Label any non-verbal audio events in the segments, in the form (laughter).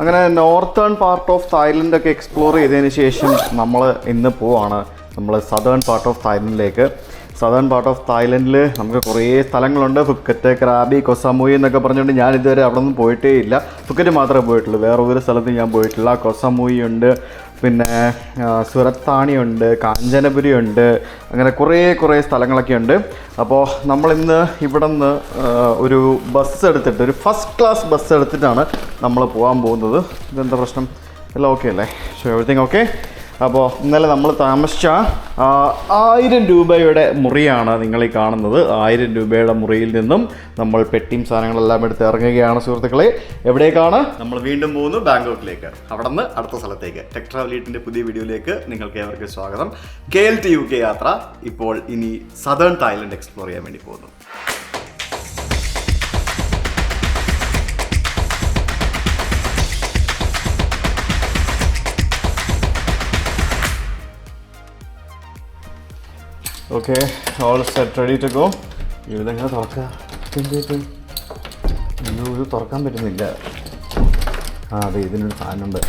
അങ്ങനെ northern part of Thailand ഒക്കെ explore ചെയ്തതിന് ശേഷം നമ്മൾ ഇന്ന് പോവാണ്. നമ്മൾ സദേൺ പാർട്ട് ഓഫ് തായ്ലൻഡിലേക്ക്. സദേൺ പാർട്ട് ഓഫ് തായ്ലൻഡിൽ നമുക്ക് കുറേ സ്ഥലങ്ങളുണ്ട്. ഫുക്കറ്റ് ക്രാബി കൊസാമുയി എന്നൊക്കെ പറഞ്ഞുകൊണ്ട് ഞാൻ ഇതുവരെ അവിടെ നിന്ന് പോയിട്ടേ ഇല്ല. ഫുക്കറ്റ് മാത്രമേ പോയിട്ടുള്ളൂ. വേറെ ഒരു സ്ഥലത്ത് ഞാൻ പോയിട്ടില്ല. കൊസാമുയി ഉണ്ട്. പിന്നെ ആ, സുരത്താണിയുണ്ട് കാഞ്ചനപുരി ഉണ്ട് അങ്ങനെ കുറേ കുറേ സ്ഥലങ്ങളൊക്കെ ഉണ്ട് അപ്പോൾ നമ്മളിന്ന് ഇവിടെ നിന്ന് ഒരു ബസ് എടുത്തിട്ട് ഒരു ഫസ്റ്റ് ക്ലാസ് ബസ് എടുത്തിട്ടാണ് നമ്മൾ പോകാൻ പോകുന്നത്. ഇതെന്താ പ്രശ്നം? എല്ലാം ഓക്കെ അല്ലേ? ഷോ എവറിത്തിങ് ഓക്കെ അപ്പോൾ ഇന്നലെ നമ്മൾ താമസിച്ച ആയിരം രൂപയുടെ മുറിയാണ് നിങ്ങൾ ഈ കാണുന്നത്. ആയിരം രൂപയുടെ മുറിയിൽ നിന്നും നമ്മൾ പെട്ടിയും സാധനങ്ങളെല്ലാം എടുത്ത് ഇറങ്ങുകയാണ് സുഹൃത്തുക്കളെ. എവിടേക്കാണ്? നമ്മൾ വീണ്ടും പോകുന്നു ബാങ്കോക്കിലേക്ക്. അവിടെ നിന്ന് അടുത്ത സ്ഥലത്തേക്ക്. ടെക് ട്രാവലീറ്റിന്റെ പുതിയ വീഡിയോയിലേക്ക് നിങ്ങൾക്ക് ഏവർക്കും സ്വാഗതം. K L T U K യാത്ര ഇപ്പോൾ ഇനി സദേൺ തായ്ലൻഡ് എക്സ്പ്ലോർ ചെയ്യാൻ വേണ്ടി പോകുന്നു. Okay all set ready to go ഇതെങ്ങനെ തുറക്കുക എന്ത് അയ്യോ ഇത് തുറക്കാൻ പറ്റുന്നില്ല. ആ അതെ ഇതിനൊരു സാധനമുണ്ട്.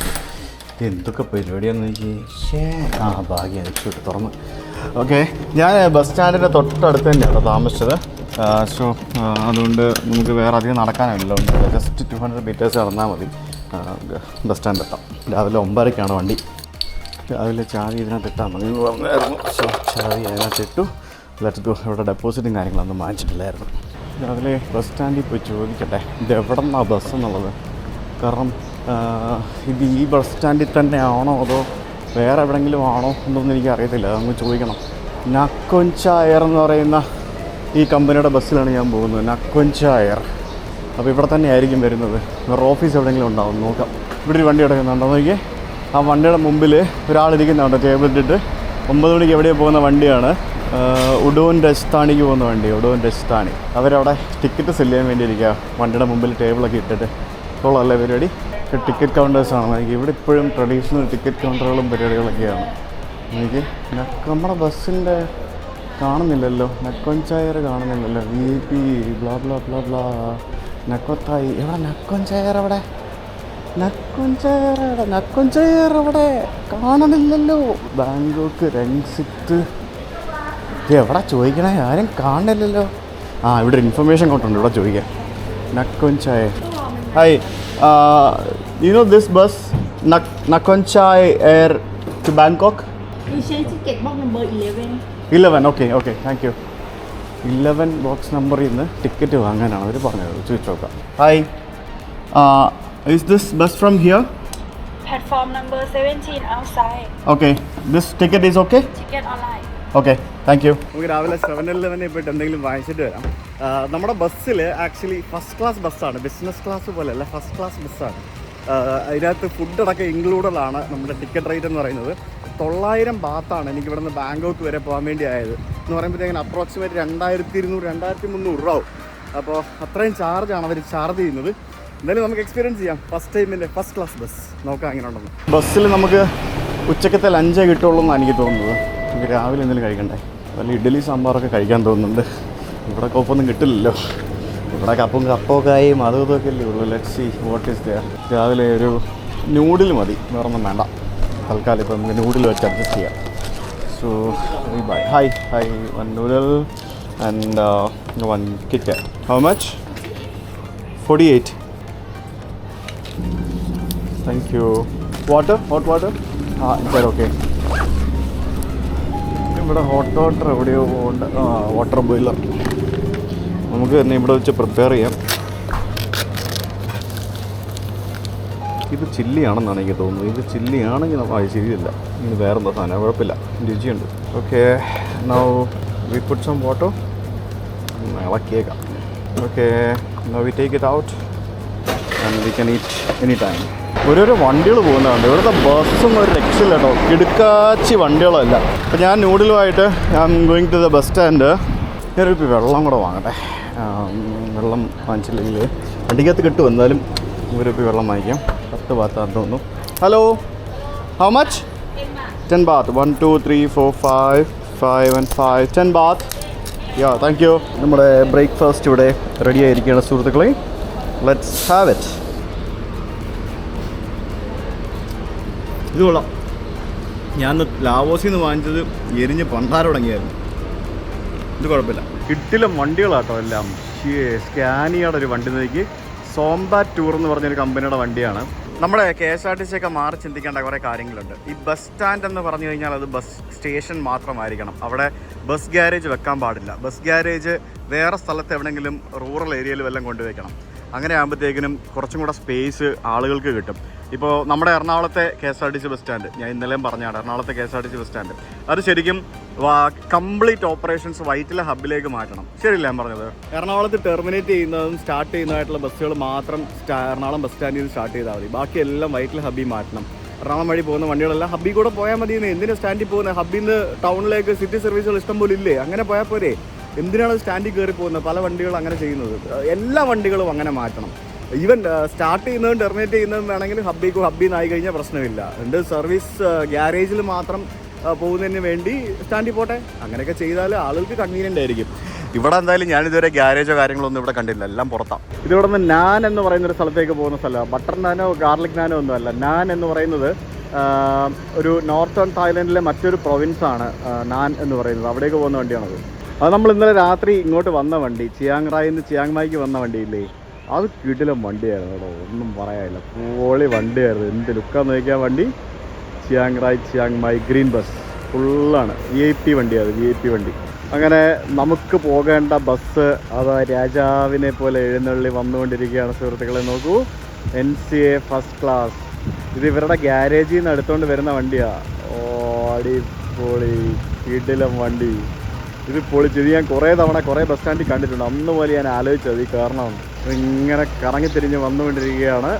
എന്തൊക്കെ പരിപാടിയാന്ന് എനിക്ക് ആ ഭാഗ്യം രക്ഷപ്പെട്ടു തുറന്ന്. ഓക്കെ ഞാൻ ബസ് സ്റ്റാൻഡിന്റെ തൊട്ടടുത്ത് തന്നെയാണ് താമസിച്ചത്. സോ അതുകൊണ്ട് നമുക്ക് വേറെ അധികം നടക്കാനില്ല ജസ്റ്റ് ടു ഹൺഡ്രഡ് മീറ്റേഴ്സ് നടന്നാൽ മതി. ബസ് സ്റ്റാൻഡ് എത്താം. രാവിലെ ഒമ്പതരയ്ക്കാണ് വണ്ടി. രാവിലെ ചാവി ഇതിനകത്ത് ഇട്ടാൽ മതി. എന്ന് പറഞ്ഞായിരുന്നു സോ ചാവി അതിനകത്ത് ഇട്ടു. ലെറ്റ് ഗോ ഇവിടെ ഡെപ്പോസിറ്റും കാര്യങ്ങളൊന്നും വാങ്ങിച്ചിട്ടില്ലായിരുന്നു. രാവിലെ ബസ് സ്റ്റാൻഡിൽ പോയി ചോദിക്കട്ടെ? ഇത് എവിടെ നിന്നാണ് ബസ് എന്നുള്ളത്? കാരണം ഇത് ഈ ബസ് സ്റ്റാൻഡിൽ തന്നെ ആണോ അതോ വേറെ എവിടെയെങ്കിലും ആണോ എന്നൊന്നും എനിക്ക് അറിയത്തില്ല. അതൊന്ന് ചോദിക്കണം. നക്കൊഞ്ചായർ എന്ന് പറയുന്ന ഈ കമ്പനിയുടെ ബസ്സിലാണ് ഞാൻ പോകുന്നത്. നക്കൊഞ്ചായർ അപ്പോൾ ഇവിടെ തന്നെ ആയിരിക്കും വരുന്നത്. വേറെ ഓഫീസ് എവിടെയെങ്കിലും ഉണ്ടാവും. നോക്കാം. ഇവിടെ ഒരു വണ്ടി കിടക്കുന്നുണ്ടോ? നോക്കിയേ. ആ വണ്ടിയുടെ മുമ്പിൽ ഒരാളിരിക്കുന്നുണ്ട് ടേബിൾ ഇട്ടിട്ട്. ഒമ്പത് മണിക്ക് എവിടെ പോകുന്ന വണ്ടിയാണ്. ഉഡോൻ രജസ്ഥാനിക്ക് പോകുന്ന വണ്ടി ഉഡോൻ രജസ്ഥാനി. അവരവിടെ ടിക്കറ്റ് സെൽ ചെയ്യാൻ വേണ്ടി ഇരിക്കുക വണ്ടിയുടെ മുമ്പിൽ ടേബിളൊക്കെ ഇട്ടിട്ട്. കൊള്ളാമല്ലേ പരിപാടി? ടിക്കറ്റ് കൗണ്ടേഴ്സാണ് എനിക്ക് ഇവിടെ ഇപ്പോഴും ട്രഡീഷണൽ ടിക്കറ്റ് കൗണ്ടറുകളും പരിപാടികളൊക്കെയാണ് എനിക്ക് നക്ക് നമ്മുടെ ബസ്സിന്റെ കാണുന്നില്ലല്ലോ. നക്കൊഞ്ചായർ കാണുന്നില്ലല്ലോ. V P bla bla bla bla നക്കൊത്തായി. എവിടെ നക്കൊഞ്ചായർ അവിടെ? നക്കൊഞ്ചയർ എവിടെ നക്കൊഞ്ചയർ അവിടെ കാണണില്ലല്ലോ ബാങ്കോക്ക് രംഗസിത്ത് ഇത് എവിടെ ചോദിക്കണേ? ആരും കാണില്ലല്ലോ. ആ ഇവിടെ ഇൻഫർമേഷൻ കൊണ്ടുണ്ട് ഇവിടെ ചോദിക്കാം. Nakhonchai hi you know this bus Nakhonchai air to Bangkok You change ticket box number 11. Eleven okay okay thank you eleven box നമ്പറിൽ നിന്ന് ടിക്കറ്റ് വാങ്ങാനാണ് അവർ പറഞ്ഞത്. ചോദിച്ചു നോക്കാം. Hi is this bus from here? Platform number 17 outside. Okay. This ticket is okay? Ticket online. Okay thank you നമുക്ക് രാവിലെ seven ഇലവനിൽ പോയിട്ട് എന്തെങ്കിലും വാങ്ങിച്ചിട്ട് വരാം നമ്മുടെ ബസ്സിൽ ആക്ച്വലി ഫസ്റ്റ് ക്ലാസ് ബസ്സാണ് ബിസിനസ് ക്ലാസ് പോലെയല്ല ഫസ്റ്റ് ക്ലാസ് ബസ്സാണ് അതിനകത്ത് ഫുഡ് അടക്കം ഇൻക്ലൂഡഡ് ആണ് നമ്മുടെ ടിക്കറ്റ് റേറ്റ് എന്ന് പറയുന്നത് തൊള്ളായിരം ബാത്താണ് എനിക്ക് ഇവിടെ നിന്ന് ബാങ്കോക്ക് വരെ പോകാൻ വേണ്ടി ആയത് എന്ന് പറയുമ്പോഴത്തേക്കും അപ്രോക്സിമേറ്റ് രണ്ടായിരത്തി ഇരുന്നൂറ് രണ്ടായിരത്തി മുന്നൂറ് രൂപ ആവും അപ്പോൾ അത്രയും ചാർജാണ് അവർ ചാർജ് ചെയ്യുന്നത് എന്തായാലും നമുക്ക് എക്സ്പീരിയൻസ് ചെയ്യാം. ഫസ്റ്റ് ടൈമിന്റെ ഫസ്റ്റ് ക്ലാസ് ബസ് നോക്കാം അങ്ങനെ ഉണ്ടെന്ന് ബസ്സിൽ നമുക്ക് ഉച്ചക്കത്തെ ലഞ്ചേ കിട്ടുള്ളൂ എന്നാണ് എനിക്ക് തോന്നുന്നത്. നമുക്ക് രാവിലെ എന്തെങ്കിലും കഴിക്കണ്ടേ? അതല്ല ഇഡ്ഡലി സാമ്പാറൊക്കെ കഴിക്കാൻ തോന്നുന്നുണ്ട്. ഇവിടെ കപ്പൊന്നും കിട്ടില്ലല്ലോ. ഇവിടെ കപ്പും കപ്പൊക്കായും അതും ഇതൊക്കെ അല്ലേ ഉള്ളൂ. ലെറ്റ് സി വാട്ട് ഈസ് രാവിലെ ഒരു നൂഡിൽ മതി. വേറൊന്നും വേണ്ട. തൽക്കാലം ഇപ്പോൾ നമുക്ക് നൂഡിൽ വെച്ച് അഡ്ജസ്റ്റ് ചെയ്യാം. So bye hi hi one noodle and one kit how much forty eight thank you water hot water ആ ഇപ്പം ഓക്കെ ഇവിടെ ഹോട്ട് വാട്ടർ എവിടെയോ ഉണ്ട്. ആ വാട്ടർ ബോയിലർ നമുക്ക് തന്നെ ഇവിടെ വെച്ച് പ്രിപ്പയർ ചെയ്യാം. ഇത് ചില്ലിയാണെന്നാണ് എനിക്ക് തോന്നുന്നത്. ഇത് ചില്ലിയാണെങ്കിൽ നമ്മൾ അത് ശരിയില്ല. ഇനി വേറെ എന്താ സാധനം? കുഴപ്പമില്ല. രുചിയുണ്ട്. Okay now we put some water ഇളക്കിയേക്കാം. Okay now we take it out and we can eat any time ഓരോരോ വണ്ടികൾ പോകുന്നതുണ്ട് ഇവിടുത്തെ ബസ്സും ഒരു രക്ഷയില്ല കേട്ടോ. കിടുക്കാച്ചി വണ്ടികളല്ല. അപ്പോൾ ഞാൻ നൂഡിലുമായിട്ട് ഞാൻ going to the bus stand ഞാനൊരു വെള്ളം കൂടെ വാങ്ങട്ടെ. വെള്ളം വാങ്ങിച്ചില്ലെങ്കിൽ വണ്ടിക്കകത്ത് കിട്ടും. എന്നാലും ഒരു വെള്ളം വാങ്ങിക്കാം. പത്ത് ഭാഗത്താന്ന് തോന്നുന്നു. Hello how much ten baht one two three four five five and five ten baht yeah thank you നമ്മുടെ ബ്രേക്ക്ഫാസ്റ്റ് ഇവിടെ റെഡി ആയിരിക്കുകയാണ് സുഹൃത്തുക്കളെ. ലെറ്റ്സ് ഹാവ് ഇറ്റ് ഇത് കൊള്ളാം ഞാൻ ലാവോസിൽ നിന്ന് വാങ്ങിച്ചത് എരിഞ്ഞ് പണ്ടാരം തുടങ്ങിയായിരുന്നു. ഇത് കുഴപ്പമില്ല. കിട്ടിലും വണ്ടികളാട്ടോ എല്ലാം. സ്കാനിയുടെ ഒരു വണ്ടി നോക്കി. സോംബ ടൂർ എന്ന് പറഞ്ഞൊരു കമ്പനിയുടെ വണ്ടിയാണ്. നമ്മുടെ K S R T C ഒക്കെ മാറി ചിന്തിക്കേണ്ട കുറേ കാര്യങ്ങളുണ്ട്. ഈ ബസ് സ്റ്റാൻഡ് എന്ന് പറഞ്ഞു കഴിഞ്ഞാൽ അത് ബസ് സ്റ്റേഷൻ മാത്രമായിരിക്കണം. അവിടെ ബസ് ഗ്യാരേജ് വെക്കാൻ പാടില്ല. ബസ് ഗ്യാരേജ് വേറെ സ്ഥലത്ത് എവിടെയെങ്കിലും റൂറൽ ഏരിയയിൽ വല്ലതും കൊണ്ടുവയ്ക്കണം. അങ്ങനെ ആകുമ്പോഴത്തേക്കിനും കുറച്ചും കൂടെ സ്പേസ് ആളുകൾക്ക് കിട്ടും. ഇപ്പോൾ നമ്മുടെ എറണാകുളത്തെ K S R T C bus stand ഞാൻ ഇന്നലെയും പറഞ്ഞാണ് എറണാകുളത്തെ K S R T C bus stand അത് ശരിക്കും കംപ്ലീറ്റ് ഓപ്പറേഷൻസ് വൈറ്റിലെ ഹബിലേക്ക് മാറ്റണം. ശരിയല്ല ഞാൻ പറഞ്ഞത്? എറണാകുളത്ത് ടെർമിനേറ്റ് ചെയ്യുന്നതും സ്റ്റാർട്ട് ചെയ്യുന്നതായിട്ടുള്ള ബസ്സുകൾ മാത്രം എറണാകുളം ബസ് സ്റ്റാൻഡിൽ നിന്ന് സ്റ്റാർട്ട് ചെയ്താൽ മതി. ബാക്കിയെല്ലാം വൈറ്റിലെ ഹബിൽ മാറ്റണം. എറണാകുളം വഴി പോകുന്ന വണ്ടികളെല്ലാം ഹബ്ബിൽ കൂടെ പോയാൽ മതി എന്തിനാണ് സ്റ്റാൻഡിൽ പോകുന്നത്? ഹബ്ബിൽ ടൗണിലേക്ക് സിറ്റി സർവീസുകൾ ഇഷ്ടം പോലെ ഇല്ലേ? അങ്ങനെ പോയാൽ പോരെ. എന്തിനാണ് സ്റ്റാൻഡിൽ കയറി പോകുന്നത്? പല വണ്ടികളും അങ്ങനെ ചെയ്യുന്നത്. എല്ലാ വണ്ടികളും അങ്ങനെ മാറ്റണം. ഈവൻ സ്റ്റാർട്ട് ചെയ്യുന്നതും ടെർമിനേറ്റ് ചെയ്യുന്നതും വേണമെങ്കിൽ ഹബ്ബി ഹബ്ബിൽ നിന്നായി കഴിഞ്ഞാൽ പ്രശ്നമില്ല. രണ്ട് സർവീസ് ഗ്യാരേജിൽ മാത്രം പോകുന്നതിന് വേണ്ടി സ്റ്റാൻഡിൽ പോട്ടെ. അങ്ങനെയൊക്കെ ചെയ്താൽ ആളുകൾക്ക് കൺവീനിയന്റ് ആയിരിക്കും. ഇവിടെ എന്തായാലും ഞാനിതുവരെ ഗ്യാരേജോ കാര്യങ്ങളോ ഒന്നും ഇവിടെ കണ്ടില്ല എല്ലാം പുറത്താണ് ഇതിവിടെ നിന്ന് നാൻ എന്ന് പറയുന്ന ഒരു സ്ഥലത്തേക്ക് പോകുന്ന സ്ഥലമാണ് ബട്ടർ നാനോ ഗാർലിക് നാനോ ഒന്നും അല്ല. നാൻ എന്ന് പറയുന്നത് ഒരു നോർത്തേൺ തായ്ലൻഡിലെ മറ്റൊരു പ്രൊവിൻസാണ് നാൻ എന്ന് പറയുന്നത്. അവിടേക്ക് പോകുന്ന വണ്ടിയാണത്. അത് നമ്മൾ ഇന്നലെ രാത്രി ഇങ്ങോട്ട് വന്ന വണ്ടി ചിയാങ് റായിൽ നിന്ന് ചിയാങ് മായിക്ക് വന്ന വണ്ടിയില്ലേ? അത് കിടിലം വണ്ടിയായിരുന്നു കേട്ടോ. ഒന്നും പറയാനില്ല. പോളി വണ്ടിയായിരുന്നു. എന്ത് ലുക്കാന്ന് നോക്കിയാൽ വണ്ടി? Chiang Rai Chiang Mai green bus ഫുള്ളാണ്. വി ഐ പി വണ്ടിയാണ് വി ഐ പി വണ്ടി. അങ്ങനെ നമുക്ക് പോകേണ്ട ബസ് അത് രാജാവിനെ പോലെ എഴുന്നള്ളി വന്നുകൊണ്ടിരിക്കുകയാണ് സുഹൃത്തുക്കളെ നോക്കൂ. N C A first class ഇത് ഇവരുടെ ഗ്യാരേജിൽ നിന്ന് എടുത്തുകൊണ്ട് വരുന്ന വണ്ടിയാണ് ഓടി പൊളി കിടിലം വണ്ടി. ഇത് പൊളിച്ച് ഇത് ഞാൻ കുറേ തവണ കുറേ ബസ് സ്റ്റാൻഡിൽ കണ്ടിട്ടുണ്ട്. അന്ന് പോലെ ഞാൻ ആലോചിച്ചത് ഈ കാരണം. ഇങ്ങനെ കറങ്ങി തിരിഞ്ഞ് വന്നുകൊണ്ടിരിക്കുകയാണ്.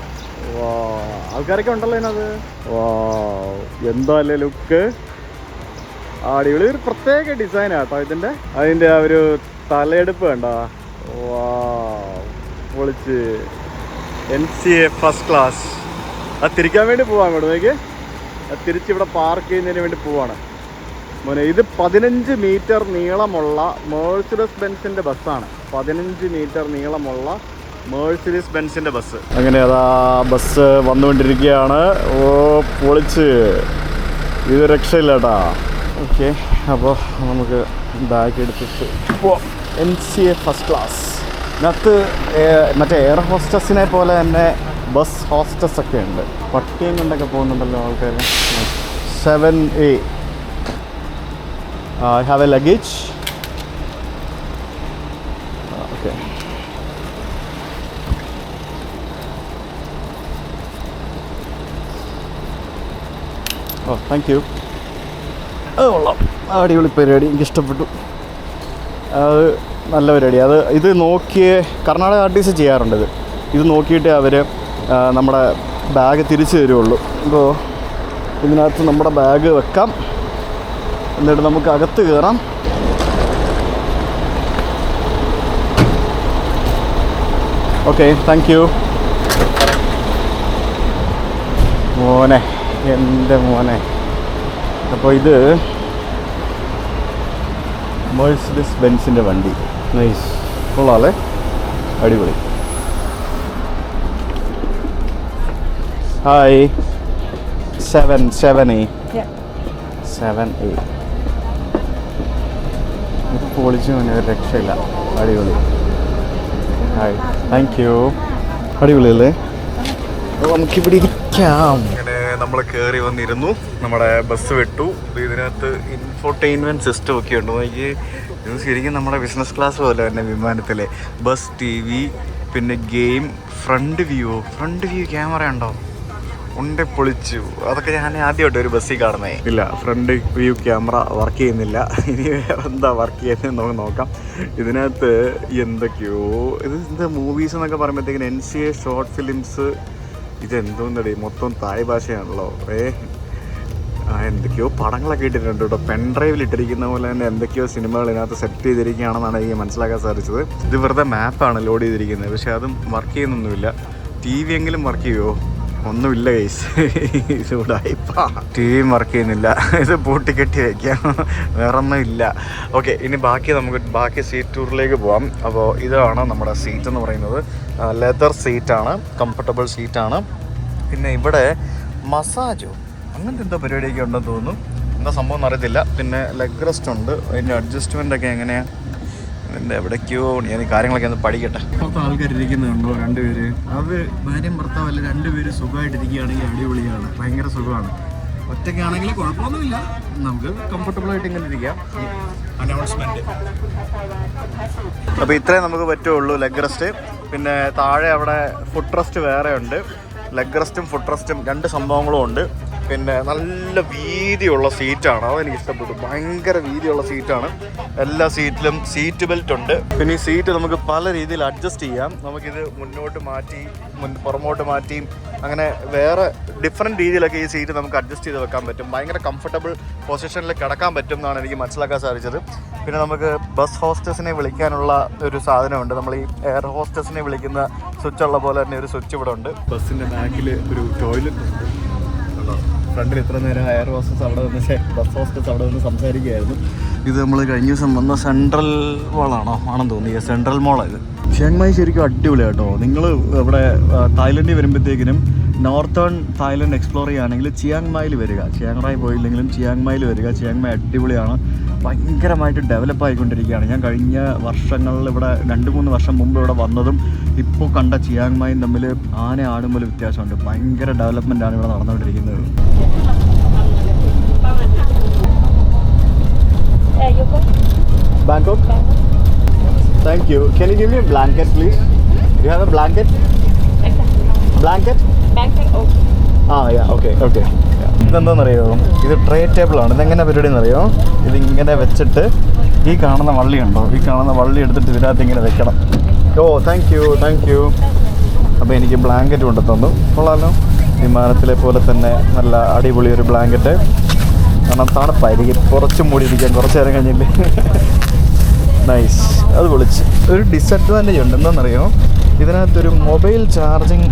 ആൾക്കാരൊക്കെ ഉണ്ടല്ലോ ഇതിനകത്ത്. വാ എന്താ അല്ലേ ലുക്ക്? അടിപൊളി. ഒരു പ്രത്യേക ഡിസൈനാണ് കേട്ടോ ഇതിന്റെ അതിന്റെ ആ ഒരു തലയെടുപ്പ് വേണ്ട പൊളിച്ച്. N C A first class അത് തിരിക്കാൻ വേണ്ടി പോവാം അങ്ങോട്ട്. നോക്കി അത് തിരിച്ചിവിടെ പാർക്ക് ചെയ്യുന്നതിന് വേണ്ടി പോവാണ്. മോനെ ഇത് പതിനഞ്ച് മീറ്റർ നീളമുള്ള മേഴ്സിഡസ് ബെൻസിന്റെ ബസ്സാണ്. പതിനഞ്ച് മീറ്റർ നീളമുള്ള മേഴ്സിഡസ് ബെൻസിന്റെ ബസ്. അങ്ങനെ അതാ ബസ് വന്നുകൊണ്ടിരിക്കുകയാണ്. ഓ പൊളിച്ച്. ഇത് രക്ഷയില്ല കേട്ടാ ഓക്കെ അപ്പോൾ നമുക്ക് ബാഗ് എടുത്തിട്ട് ഇപ്പോൾ N C A first class ഇതിനകത്ത് മറ്റേ എയർ ഹോസ്റ്റസിനെ പോലെ തന്നെ ബസ് ഹോസ്റ്റസ് ഒക്കെ ഉണ്ട്. പട്ടിയും കൊണ്ടൊക്കെ പോകുന്നുണ്ടല്ലോ ആൾക്കാർ seven A I have a luggage. Uh, okay. Oh thank you അത് കൊള്ളാം അടിപൊളി പരിപാടി. എനിക്ക് ഇഷ്ടപ്പെട്ടു. അത് നല്ല പരിപാടി. അത് ഇത് നോക്കിയേ കർണാടക ആർട്ടിസ്റ്റ് ചെയ്യാറുണ്ട് ഇത്. ഇത് നോക്കിയിട്ട് അവർ നമ്മുടെ ബാഗ് തിരിച്ചു തരുള്ളൂ. അപ്പോൾ ഇതിനകത്ത് നമ്മുടെ ബാഗ് വെക്കാം. എന്നിട്ട് നമുക്ക് അകത്ത് കയറാം ഓക്കെ താങ്ക് യു മോനെ എന്റെ മോനെ. അപ്പോൾ ഇത് മേഴ്സിഡസ് ബെൻസിന്റെ വണ്ടി. നൈസ് കൊള്ളാല്ലേ? അടിപൊളി. Hi seven seven A Yeah. Seven A പൊളിച്ചു മോനെ ഒരു രക്ഷയില്ല. അടിപൊളി. ഹായ് താങ്ക് യു അടിപൊളി അല്ലേ അപ്പോൾ നമുക്കിവിടെ ഇരിക്കാം. നമ്മൾ കയറി വന്നിരുന്നു. നമ്മുടെ ബസ് വിട്ടു. ഇതിനകത്ത് ഇൻഫോർടൈൻമെന്റ് സിസ്റ്റം ഒക്കെ ഉണ്ട്. എനിക്ക് ഇത് ശരിക്കും നമ്മുടെ ബിസിനസ് ക്ലാസ് പോലെ തന്നെ വിമാനത്തിലെ. ബസ് ടി വി പിന്നെ game front view front view camera ഉണ്ടോ? ഉണ്ട് പൊളിച്ചു. അതൊക്കെ ഞാൻ ആദ്യമായിട്ട് ഒരു ബസ്സിൽ കാണുന്നേ. ഇല്ല ഫ്രണ്ട് വ്യൂ ക്യാമറ വർക്ക് ചെയ്യുന്നില്ല. ഇനി വേറെ എന്താ വർക്ക് ചെയ്യുന്നത് നമുക്ക് നോക്കാം. ഇതിനകത്ത് എന്തൊക്കെയോ ഇത് എന്താ മൂവീസ് എന്നൊക്കെ പറയുമ്പോഴത്തേക്കിന് N C A short films ഇതെന്തോന്നടി? മൊത്തം തായ് ഭാഷയാണല്ലോ. ഏ എന്തൊക്കെയോ പടങ്ങളൊക്കെ ഇട്ടിട്ടുണ്ട് കേട്ടോ. പെൻഡ്രൈവിൽ ഇട്ടിരിക്കുന്ന പോലെ തന്നെ എന്തൊക്കെയോ സിനിമകൾ ഇതിനകത്ത് സെറ്റ് ചെയ്തിരിക്കുകയാണെന്നാണ് എനിക്ക് മനസ്സിലാക്കാൻ സാധിച്ചത്. ഇത് വെറുതെ മാപ്പാണ് ലോഡ് ചെയ്തിരിക്കുന്നത്. പക്ഷേ അതും വർക്ക് ചെയ്യുന്നൊന്നുമില്ല. ടി വി എങ്കിലും വർക്ക് ചെയ്യുമോ ഒന്നുമില്ല ഗൈസ് ചൂടായിപ്പാ ടി വർക്ക് ചെയ്യുന്നില്ല. (laughs) ഇത് പൂട്ടിക്കെട്ടി വയ്ക്കാം (laughs) വേറെ ഒന്നും ഇല്ല ഓക്കെ ഇനി ബാക്കി നമുക്ക് ബാക്കി സീറ്റ് ടൂറിലേക്ക് പോവാം. അപ്പോൾ ഇതാണ് നമ്മുടെ സീറ്റ് എന്ന് പറയുന്നത്. ലെതർ സീറ്റാണ് കംഫർട്ടബിൾ സീറ്റാണ് പിന്നെ ഇവിടെ മസാജോ അങ്ങനത്തെ എന്തോ പരിപാടിയൊക്കെ ഉണ്ടെന്ന് തോന്നുന്നു. എന്താ സംഭവം അറിയത്തില്ല. പിന്നെ ലെഗ് റെസ്റ്റ് ഉണ്ട്. അതിന്റെ അഡ്ജസ്റ്റ്മെന്റ് ഒക്കെ എങ്ങനെയാണ് ഇതിന്റെ എവിടേക്കോ ഞാൻ ഈ കാര്യങ്ങളൊക്കെ ഒന്ന് പഠിക്കട്ടെ. പുറത്ത് ആൾക്കാർ ഇരിക്കുന്നുണ്ടോ രണ്ടുപേര്? അത് ഭാര്യയും ഭർത്താവല്ല രണ്ടുപേര് സുഖമായിട്ടിരിക്കുകയാണെങ്കിൽ അടിപൊളിയാണ്. ഭയങ്കര സുഖമാണ്. ഒറ്റയ്ക്കാണെങ്കിൽ കുഴപ്പമൊന്നുമില്ല. നമുക്ക് കംഫർട്ടബിൾ ആയിട്ട് ഇങ്ങനെ ഇരിക്കാം. അനൗൺസ്മെന്റ് അപ്പോൾ ഇത്രേ നമുക്ക് പറ്റുള്ളൂ ലെഗ് റെസ്റ്റ് പിന്നെ താഴെ അവിടെ ഫുഡ് റെസ്റ്റ് വേറെ ഉണ്ട് ലെഗ് റെസ്റ്റും ഫുഡ് റെസ്റ്റും രണ്ട് സംഭവങ്ങളും ഉണ്ട്. പിന്നെ നല്ല വീതിയുള്ള സീറ്റാണ്. അതെനിക്ക് ഇഷ്ടപ്പെട്ടു ഭയങ്കര വീതിയുള്ള സീറ്റാണ്. എല്ലാ സീറ്റിലും സീറ്റ് ബെൽറ്റ് ഉണ്ട്. പിന്നെ ഈ സീറ്റ് നമുക്ക് പല രീതിയിൽ അഡ്ജസ്റ്റ് ചെയ്യാം. നമുക്കിത് മുന്നോട്ട് മാറ്റി മുൻ പുറമോട്ട് മാറ്റിയും അങ്ങനെ വേറെ ഡിഫറെന്റ് രീതിയിലൊക്കെ ഈ സീറ്റ് നമുക്ക് അഡ്ജസ്റ്റ് ചെയ്ത് വെക്കാൻ പറ്റും. ഭയങ്കര കംഫർട്ടബിൾ പൊസിഷനിൽ കിടക്കാൻ പറ്റും എന്നാണ് എനിക്ക് മനസ്സിലാക്കാൻ സാധിച്ചത്. പിന്നെ നമുക്ക് ബസ് ഹോസ്റ്റസിനെ വിളിക്കാനുള്ള ഒരു സാധനമുണ്ട്. നമ്മൾ ഈ എയർ ഹോസ്റ്റസിനെ വിളിക്കുന്ന സ്വിച്ച് ഉള്ള പോലെ തന്നെ ഒരു സ്വിച്ച് ഇവിടെ ഉണ്ട്. ബസ്സിന്റെ ബാക്കിൽ ഒരു ടോയ്ലറ്റ് ഉണ്ട്. ഫ്രണ്ടിൽ ഇത്ര നേരം എയർ ഹോസ്റ്റസ് അവിടെ വന്ന് ബസ് ഹോസ്റ്റസ് അവിടെ വന്ന് സംസാരിക്കുകയായിരുന്നു. ഇത് നമ്മൾ കഴിഞ്ഞ ദിവസം വന്ന സെൻട്രൽ മോളാണോ? ആണെന്ന് തോന്നി സെൻട്രൽ മോളാണ് ഇത്. ഷിയാങ്മായി ശരിക്കും അടിപൊളിയാണ് കേട്ടോ നിങ്ങൾ ഇവിടെ തായ്ലൻഡിൽ വരുമ്പോഴത്തേക്കിനും നോർത്തേൺ തായ്ലൻഡ് എക്സ്പ്ലോർ ചെയ്യുകയാണെങ്കിൽ ചിയാങ്മായിൽ വരിക. ചിയാങ്മായി പോയില്ലെങ്കിലും ചിയാങ്മായിൽ വരിക. ചിയാങ്മായി അടിപൊളിയാണ്. ഭയങ്കരമായിട്ട് ഡെവലപ്പ് ആയിക്കൊണ്ടിരിക്കുകയാണ് ഞാൻ കഴിഞ്ഞ വർഷങ്ങളിൽ ഇവിടെ രണ്ട് മൂന്ന് വർഷം മുമ്പ് ഇവിടെ വന്നതും ഇപ്പോൾ കണ്ട ചിയാങ് മായും തമ്മിൽ ആന ആടും പോലെ വ്യത്യാസമുണ്ട് ഭയങ്കര ഡെവലപ്മെന്റ് ആണ് ഇവിടെ നടന്നുകൊണ്ടിരിക്കുന്നത് Bangkok. Bangkok? Thank you. Can you give me a blanket, please? Do you have a blanket? Blanket? Okay. Okay okay ഇതെന്താണെന്നറിയോ? ഇത് ട്രേ ടേബിൾ ആണ്. ഇതെങ്ങനെ പരിപാടി എന്നറിയോ ഇതിങ്ങനെ വെച്ചിട്ട് ഈ കാണുന്ന വള്ളി ഉണ്ടോ? ഈ കാണുന്ന വള്ളി എടുത്തിട്ട് ഇതിനകത്ത് ഇങ്ങനെ വെക്കണം. ഓ താങ്ക് യു താങ്ക് യു അപ്പോൾ എനിക്ക് ബ്ലാങ്കറ്റ് കൊണ്ട് തന്നു. കൊള്ളാമല്ലോ വിമാനത്തിലെ പോലെ തന്നെ നല്ല അടിപൊളി ഒരു ബ്ലാങ്കറ്റ് കാരണം തണുപ്പായിരിക്കും. കുറച്ച് മൂടിയിരിക്കാൻ കുറച്ച് നേരം കഴിഞ്ഞില്ലേ? നൈസ് അത് വിളിച്ച് ഒരു ഡിസഡ്വാന്റേജ് ഉണ്ട് എന്താണെന്നറിയോ ഇതിനകത്തൊരു മൊബൈൽ ചാർജിങ്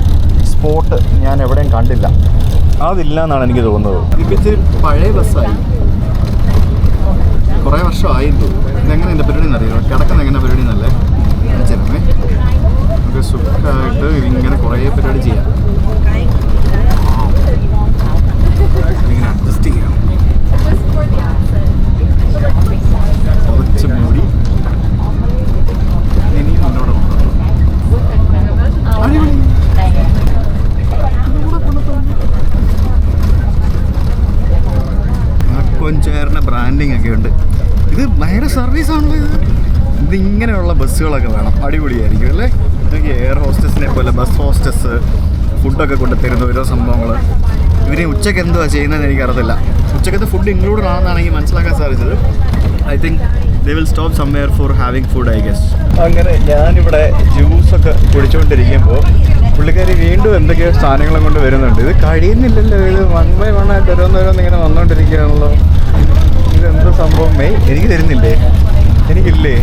സ്പോട്ട് ഞാൻ എവിടെയും കണ്ടില്ല. അതില്ല എന്നാണ് എനിക്ക് തോന്നുന്നത്. പഴയ ബസ്സായി. കുറേ വർഷമായി ഇതെങ്ങനെ എന്റെ പരിപാടി എന്നറിയോ കിടക്കുന്ന എങ്ങനെ പരിപാടി എന്നല്ലേ? ചെറുമേ നമുക്ക് സുഖമായിട്ട് ഇങ്ങനെ കുറേ പരിപാടി ചെയ്യാം. അഡ്ജസ്റ്റ് ചെയ്യാം. കുറച്ച് മൂടി. ഇനി കൊഞ്ചേറിന്റെ ബ്രാൻഡിങ് ഒക്കെ ഉണ്ട്. ഇത് ഭയങ്കര സർവീസ് ആണല്ലോ ഇത്. ഇതിങ്ങനെയുള്ള ബസ്സുകളൊക്കെ വേണം. അടിപൊളിയായിരിക്കും അല്ലേ? എനിക്ക് എയർ ഹോസ്റ്റസിനെ പോലെ ബസ് ഹോസ്റ്റസ് ഫുഡൊക്കെ കൊണ്ട് തരുന്ന ഓരോ സംഭവങ്ങൾ ഇവർ ഉച്ചയ്ക്ക് എന്തുവാ ചെയ്യുന്നതെന്ന് എനിക്ക് എനിക്കറിയത്തില്ല. ഉച്ചക്കത്തെ ഫുഡ് ഇൻക്ലൂഡഡ് ആണെന്നാണ് എനിക്ക് മനസ്സിലാക്കാൻ സാധിച്ചത്. I think they will stop somewhere for having food I guess അങ്ങനെ ഞാനിവിടെ ജ്യൂസൊക്കെ കുടിച്ചുകൊണ്ടിരിക്കുമ്പോൾ പുള്ളിക്കാരി വീണ്ടും എന്തൊക്കെയോ സാധനങ്ങളും കൊണ്ട് വരുന്നുണ്ട്. ഇത് കഴിയുന്നില്ലല്ലോ. ഇത് വൺ ബൈ വൺ ആയിട്ട് ഓരോന്നോരോന്ന് ഇങ്ങനെ വന്നുകൊണ്ടിരിക്കുകയാണല്ലോ ഇതെന്ത് സംഭവം? മെയ് എനിക്ക് തരുന്നില്ലേ? എനിക്കില്ലേ?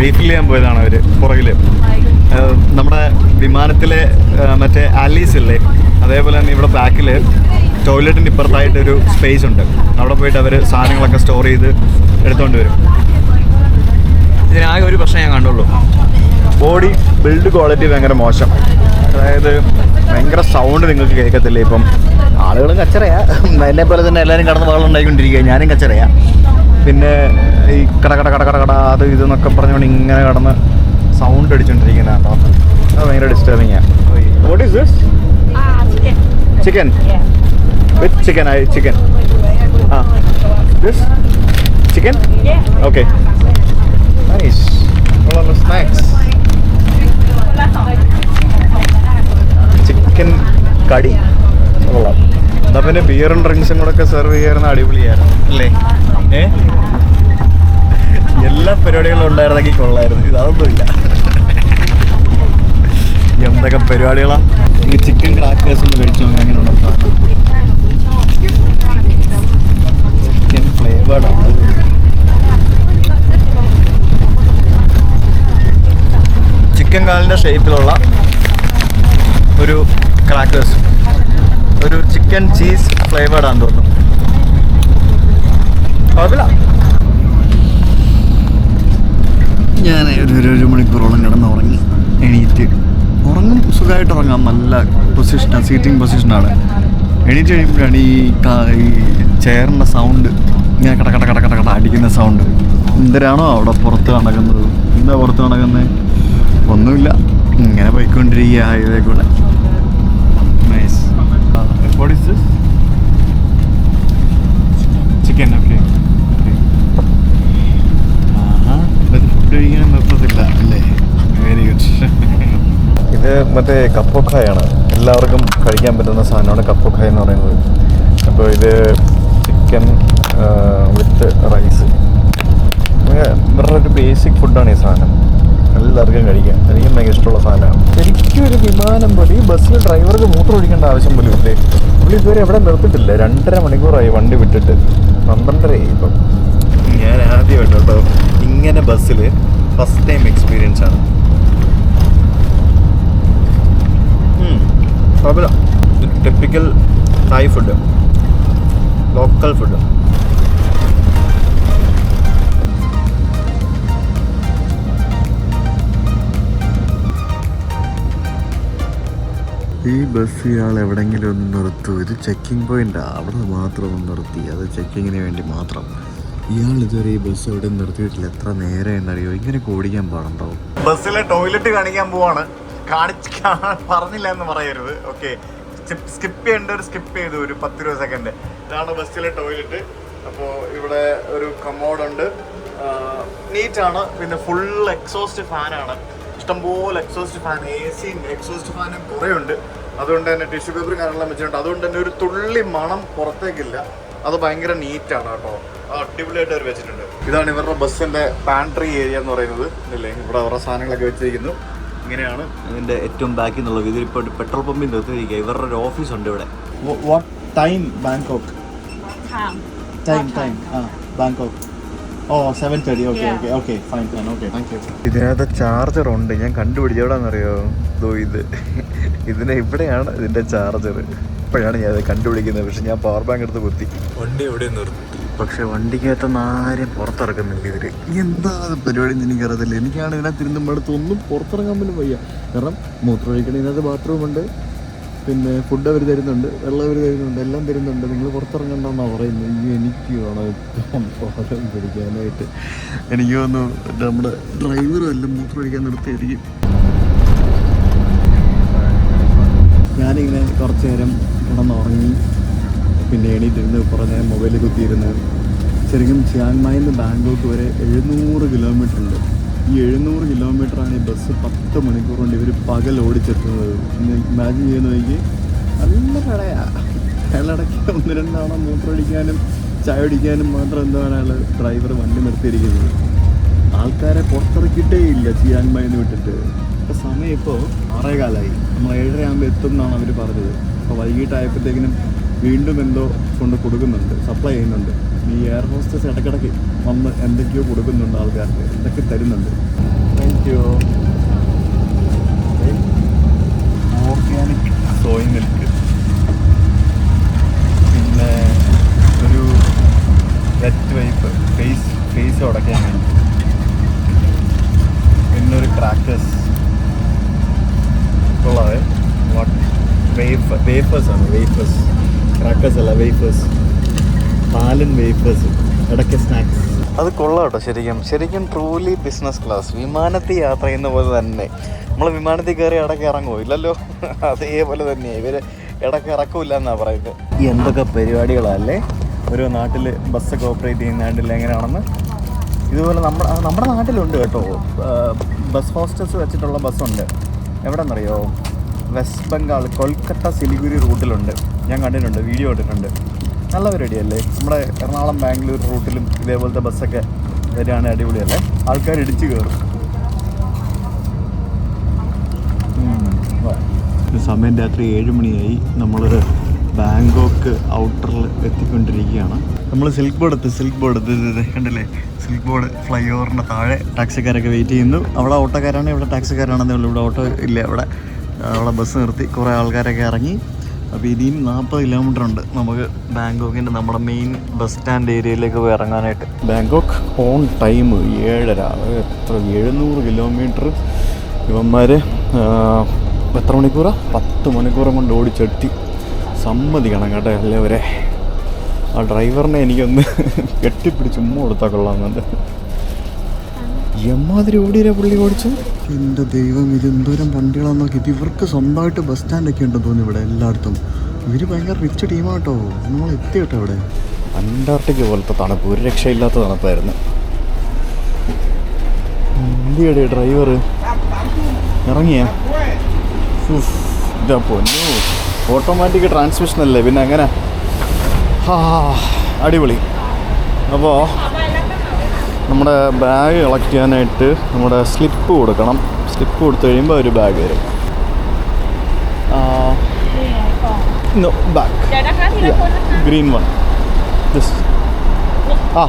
റീഫിൽ ചെയ്യാൻ പോയതാണ് അവർ പുറകിൽ നമ്മുടെ വിമാനത്തിലെ മറ്റേ ആലീസ് ഇല്ലേ? അതേപോലെ തന്നെ ഇവിടെ ബാക്കിൽ ടോയ്ലറ്റിന്റെ ഇപ്പുറത്തായിട്ട് ഒരു സ്പേസ് ഉണ്ട്. അവിടെ പോയിട്ട് അവർ സാധനങ്ങളൊക്കെ സ്റ്റോർ ചെയ്ത് എടുത്തുകൊണ്ട് വരും. ഇതിനാകെ ഒരു പ്രശ്നം ഞാൻ കണ്ടുള്ളൂ. ബോഡി ബിൽഡ് ക്വാളിറ്റി ഭയങ്കര മോശം. അതായത് ഭയങ്കര സൗണ്ട് നിങ്ങൾക്ക് കേൾക്കത്തില്ല ഇപ്പം. ആളുകളും കച്ചറയാ. എന്നെ പോലെ തന്നെ എല്ലാവരും കടന്ന് വാളുണ്ടായിക്കൊണ്ടിരിക്കുക ഞാനും കച്ചറയാ. പിന്നെ ഈ കട കട കട കട കട അത് ഇതെന്നൊക്കെ പറഞ്ഞുകൊണ്ട് ഇങ്ങനെ കടന്ന് സൗണ്ട് അടിച്ചുകൊണ്ടിരിക്കുന്ന കേട്ടോ അത് ഭയങ്കര ഡിസ്റ്റർബിങ് ആണ് what is this chicken. With chicken I chicken ആ. This chicken. Okay nice snacks chicken കടി. കൊള്ളാം. എന്നാ പിന്നെ ബിയറും ഡ്രിങ്ക്സും കൂടെ ഒക്കെ സെർവ് ചെയ്യാറുന്ന അടിപൊളിയായിരുന്നു അല്ലേ? ഏ? എല്ലാ പരിപാടികളും ഉണ്ടായിരുന്നെങ്കിൽ കൊള്ളായിരുന്നു. ഇതൊന്നുമില്ല എന്തൊക്കെ പരിപാടികളാ? ഈ ചിക്കൻ ക്രാക്കേഴ്സ് ഒന്ന് കഴിച്ചു നോക്കാം അങ്ങനെ ഉണ്ടോ ചിക്കൻ ഫ്ലേവേർഡ് ചിക്കൻ കാലിന്റെ ഷേപ്പിലുള്ള ഒരു ക്രാക്കേഴ്സ് ഒരു ചിക്കൻ ചീസ് ഫ്ലേവേർഡ് ആണ് തോന്നുന്നു. കുഴപ്പമില്ല. ഞാൻ ഒരു ഒരു മണിക്കൂറോളം കിടന്ന് ഉറങ്ങി എണീറ്റ്. ഉറങ്ങും സുഖമായിട്ട് ഉറങ്ങാം. നല്ല പൊസിഷനാണ് സീറ്റിംഗ് പൊസിഷനാണ് എണീറ്റ് കഴിയുമ്പോഴാണ് ഈ ഈ ചെയറിന്റെ സൗണ്ട് ഇങ്ങനെ കട കട കട കട കട അടിക്കുന്ന സൗണ്ട് എന്തരാണോ അവിടെ പുറത്ത് നടക്കുന്നത്? എന്താ പുറത്ത് നടക്കുന്നത്? ഒന്നുമില്ല. ഇങ്ങനെ പോയിക്കൊണ്ടിരിക്കുക ഹൈവേ കൂടെ. Nice what is this chicken okay ആഹാ. ഇത് ഫുഡ് കഴിക്കാൻ നിർത്തത്തില്ല അല്ലേ? വെരി ഗുഡ് ഇത് മറ്റേ കപ്പൊക്കായാണ്. എല്ലാവർക്കും കഴിക്കാൻ പറ്റുന്ന സാധനമാണ് കപ്പൊക്കായ എന്ന് പറയുന്നത്. അപ്പോൾ ഇത് ചിക്കൻ വിത്ത് റൈസ് ഇവരുടെ ഒരു ബേസിക് ഫുഡാണ് ഈ സാധനം. എല്ലാവർക്കും കഴിക്കാം. എനിക്കും ഭയങ്കര ഇഷ്ടമുള്ള സാധനമാണ്. ശരിക്കും ഒരു വിമാനം പോലെ ഈ ബസ്സിൽ ഡ്രൈവർക്ക് മൂത്രം ഒഴിക്കേണ്ട ആവശ്യം പോലും ഇല്ലേ? പുള്ളി ഇതുവരെ എവിടെ നിർത്തിട്ടില്ല രണ്ടര മണിക്കൂറായി വണ്ടി വിട്ടിട്ട്. പന്ത്രണ്ടരയായി ഇപ്പം. ഞാൻ ആദ്യമായിട്ട് കേട്ടോ ഇങ്ങനെ ബസ്സിൽ ഫസ്റ്റ് ടൈം എക്സ്പീരിയൻസ് ആണ്. കുഴപ്പമില്ല. Typical Thai food local food ഈ ബസ് ഇയാൾ എവിടെങ്കിലും ഒന്ന് നിർത്തൂ. ഇത് ചെക്കിംഗ് പോയിന്റ് അവിടെ മാത്രം ഒന്ന് നിർത്തി. അത് ചെക്കിങ്ങിന് വേണ്ടി മാത്രം. ഇയാൾ ഇതുവരെ ഈ ബസ് എവിടെ നിർത്തിയിട്ടില്ല. എത്ര നേരം എന്നറിയോ ഇങ്ങനെ ഓടിക്കാൻ പാടുണ്ടോ? ബസ്സിലെ ടോയ്ലറ്റ് കാണിക്കാൻ പോവാണ്. കാണിച്ച് പറഞ്ഞില്ല എന്ന് പറയരുത്. ഓക്കെ സ്കിപ്പ് ചെയ്യേണ്ട ഒരു സ്കിപ്പ് ചെയ്തു. ഒരു പത്ത് രൂപ സെക്കൻഡ് ഇതാണ് ബസ്സിലെ ടോയ്ലറ്റ് അപ്പോൾ ഇവിടെ ഒരു കമോഡുണ്ട് നീറ്റാണ് പിന്നെ ഫുൾ എക്സോസ്റ്റ് ഫാനാണ് ഇഷ്ടംപോലെ എക്സോസ്റ്റ് ഫാൻ എ സിയും എക്സോസ്റ്റ് ഫാനും കുറേ ഉണ്ട്. അതുകൊണ്ട് തന്നെ ടിഷ്യൂ പേപ്പർ കാര്യങ്ങളെല്ലാം വെച്ചിട്ടുണ്ട്. അതുകൊണ്ട് തന്നെ ഒരു തുള്ളി മണം പുറത്തേക്കില്ല. അത് ഭയങ്കര നീറ്റാണ് കേട്ടോ. അടിപൊളിയായിട്ട് അവർ വെച്ചിട്ടുണ്ട്. ഇതാണ് ഇവരുടെ ബസ്സിന്റെ പാൻട്രി ഏരിയ എന്ന് പറയുന്നത്. ഇല്ലേ? ഇവിടെ അവരുടെ സാധനങ്ങളൊക്കെ വെച്ചിരിക്കുന്നു. ഇങ്ങനെയാണ് ഇതിന്റെ ഏറ്റവും ബാക്കിൽ എന്നുള്ളത് ഇതിലിപ്പോൾ പെട്രോൾ പമ്പിൽ നിർത്തിയിരിക്കുക ഇവരുടെ ഒരു ഓഫീസ് ഉണ്ട് ഇവിടെ. What time Bangkok time time ആ Bangkok oh seven thirty okay Yeah. Okay okay fine fine okay thank you ഇതിനകത്ത് ചാർജർ ഉണ്ട്. ഞാൻ കണ്ടുപിടിച്ച എവിടെയാണെന്നറിയോ ഇതോ ഇത്. ഇതിന് ഇവിടെയാണ് ഇതിന്റെ ചാർജർ ഇപ്പോഴാണ് ഞാൻ അത് കണ്ടുപിടിക്കുന്നത്. പക്ഷെ ഞാൻ പവർ ബാങ്ക് എടുത്ത് കുത്തി. വണ്ടി എവിടെ നിർത്തി. പക്ഷെ വണ്ടിക്കകത്ത് ആരും പുറത്തിറക്കുന്നില്ല ഇവർ എന്താ പരിപാടി എന്ന് എനിക്കറിയത്തില്ല. എനിക്കാണ് ഇതിനകത്ത് ഇരുന്നുമ്പോഴത്ത് ഒന്നും പുറത്തിറങ്ങാൻ പോലും വയ്യ. കാരണം മൂത്രമൊഴിക്കണ ഇതിനകത്ത് ബാത്റൂം ഉണ്ട്. പിന്നെ ഫുഡ് അവർ തരുന്നുണ്ട് വെള്ളം അവർ തരുന്നുണ്ട് എല്ലാം തരുന്നുണ്ട്. നിങ്ങൾ പുറത്തിറങ്ങണ്ടെന്നാണ് പറയുന്നത്. ഈ എനിക്ക് വേണം പാലം പിടിക്കാനായിട്ട്. എനിക്ക് വന്നു നമ്മുടെ ഡ്രൈവർ എല്ലാം മൂത്രം ഒഴിക്കാൻ നിർത്തിയായിരിക്കും ഞാനിങ്ങനെ കുറച്ച് നേരം കിടന്നുറങ്ങി. പിന്നെ എണീറ്റിരുന്ന് കുറേ നേരം മൊബൈലിൽ കുത്തിയിരുന്ന്. ശരിക്കും ചിയാങ്മായിൽ നിന്ന് ബാങ്കോക്ക് വരെ എഴുന്നൂറ് കിലോമീറ്റർ ഉണ്ട്. ഈ എഴുന്നൂറ് കിലോമീറ്ററാണ് ഈ ബസ് പത്ത് മണിക്കൂർ കൊണ്ട് ഇവർ പകൽ ഓടിച്ചെത്തുന്നത്. ഇമാജിൻ ചെയ്യുന്ന നോക്കി നല്ല കടയാണ് അയാളിടയ്ക്ക് ഒന്ന് രണ്ടാണോ മൂത്രമടിക്കാനും ചായ അടിക്കാനും മാത്രം എന്താണ് അയാൾ ഡ്രൈവർ വണ്ടി നിർത്തിയിരിക്കുന്നത്. ആൾക്കാരെ പുറത്തിറക്കിയിട്ടേ ഇല്ല ചിയാങ്മായിൽ മയന്ന് വിട്ടിട്ട്. ഇപ്പോൾ സമയം ഇപ്പോൾ ആറേകാലായി. നമ്മൾ ഏഴര ആകുമ്പോൾ എത്തും എന്നാണ് അവർ പറഞ്ഞത്. അപ്പോൾ വൈകിട്ടായപ്പോഴത്തേക്കിനും വീണ്ടും എന്തോ കൊണ്ട് കൊടുക്കുന്നുണ്ട്. സപ്ലൈ ചെയ്യുന്നുണ്ട്. ഈ എയർ ഹോസ്റ്റസ് ഇടയ്ക്കിടയ്ക്ക് വന്ന് എന്തൊക്കെയോ കൊടുക്കുന്നുണ്ട് ആൾക്കാർക്ക്. എന്തൊക്കെ തരുന്നുണ്ട്. താങ്ക് യു അത് കൊള്ളാം കേട്ടോ ശരിക്കും. ശരിക്കും ട്രൂലി ബിസിനസ് ക്ലാസ് വിമാനത്തിൽ യാത്ര ചെയ്യുന്ന പോലെ തന്നെ. നമ്മൾ വിമാനത്തിൽ കയറി ഇടയ്ക്ക് ഇറങ്ങുമോ ഇല്ലല്ലോ. (laughs) അതേപോലെ തന്നെയാണ് ഇവർ ഇടയ്ക്ക് ഇറക്കില്ല എന്നാണ് പറയുന്നത്. എന്തൊക്കെ പരിപാടികളല്ലേ? ഓരോ നാട്ടിൽ ബസ്സൊക്കെ ഓപ്പറേറ്റ് ചെയ്യുന്ന നാട്ടിൽ എങ്ങനെയാണെന്ന്. ഇതുപോലെ നമ്മുടെ നമ്മുടെ നാട്ടിലുണ്ട് കേട്ടോ. ബസ് ഹോസ്റ്റൽസ് വെച്ചിട്ടുള്ള ബസ്സുണ്ട് എവിടെന്നറിയോ? വെസ്റ്റ് ബംഗാൾ കൊൽക്കത്ത സിലിഗുരി റൂട്ടിലുണ്ട് ഞാൻ കണ്ടിട്ടുണ്ട് വീഡിയോ കണ്ടിട്ടുണ്ട് നല്ല പരിപാടിയല്ലേ? നമ്മുടെ എറണാകുളം ബാംഗ്ലൂർ റൂട്ടിലും ഇതേപോലത്തെ ബസ്സൊക്കെ വരികയാണെങ്കിൽ അടിപൊളിയല്ലേ? ആൾക്കാർ ഇടിച്ചു കയറും സമയം രാത്രി ഏഴ് മണിയായി. നമ്മൾ ബാങ്കോക്ക് ഔട്ടറിൽ എത്തിക്കൊണ്ടിരിക്കുകയാണ്. നമ്മൾ സിൽക്ക് ബോർഡ് എത്തി സിൽക്ക് ബോർഡ് കണ്ടില്ലേ? സിൽക്ക് ബോർഡ് ഫ്ലൈ ഓവറിന്റെ താഴെ ടാക്സിക്കാരൊക്കെ വെയിറ്റ് ചെയ്യുന്നു. അവിടെ ഓട്ടോക്കാരാണ് ഇവിടെ ടാക്സിക്കാരാണെന്നേ ഉള്ളൂ. ഇവിടെ ഓട്ടോ ഇല്ല അവിടെ അവിടെ ബസ് നിർത്തി കുറേ ആൾക്കാരൊക്കെ ഇറങ്ങി. അപ്പോൾ ഇനിയും നാൽപ്പത് കിലോമീറ്റർ ഉണ്ട് നമുക്ക് ബാങ്കോക്കിന്റെ നമ്മുടെ മെയിൻ ബസ് സ്റ്റാൻഡ് ഏരിയയിലേക്ക് പോയി ഇറങ്ങാനായിട്ട്. ബാങ്കോക്ക് ഓൺ ടൈം ഏഴര എത്ര എഴുന്നൂറ് കിലോമീറ്റർ ഇവന്മാർ എത്ര മണിക്കൂറാണ് പത്ത് മണിക്കൂറും കൊണ്ട് ഓടിച്ചെത്തി. സമ്മതിക്കണം കേട്ടോ അല്ലേ അവരെ ആ ഡ്രൈവറിനെ എനിക്കൊന്ന് (laughs) കെട്ടിപ്പിടിച്ച് ഉമ്മ കൊടുത്താൽ കൊള്ളാമെന്നുണ്ട്. എമ്മാതിരി ഓടിയില്ല പുള്ളി ഓടിച്ചു? എന്റെ ദൈവം ഇത് എന്തോരം വണ്ടികളാന്ന് നോക്കി. ഇത് ഇവർക്ക് സ്വന്തമായിട്ട് ബസ് സ്റ്റാൻഡൊക്കെ ഉണ്ടെന്ന് തോന്നുന്നു ഇവിടെ എല്ലായിടത്തും. ഇവർ ഭയങ്കര റിച്ച് ടീമാട്ടോ നമ്മൾ എത്തി കേട്ടോ ഇവിടെ. അന്റാർട്ടിക്ക പോലത്തെ തണുപ്പ്. ഒരു രക്ഷയില്ലാത്ത തണുപ്പായിരുന്നു. ഇന്ത്യയുടെ ഡ്രൈവർ ഇറങ്ങിയ? ഇതാ പൊന്നു. ഓട്ടോമാറ്റിക് ട്രാൻസ്മിഷൻ അല്ലേ? പിന്നെ അങ്ങനെ. ഹാ അടിപൊളി. അപ്പോൾ നമ്മുടെ ബാഗ് കളക്ട് ചെയ്യാനായിട്ട് നമ്മുടെ സ്ലിപ്പ് കൊടുക്കണം. സ്ലിപ്പ് കൊടുത്തു കഴിയുമ്പോൾ ഒരു ബാഗ് വരും. നോ ബാഗ് ഗ്രീൻ വൺ ആ.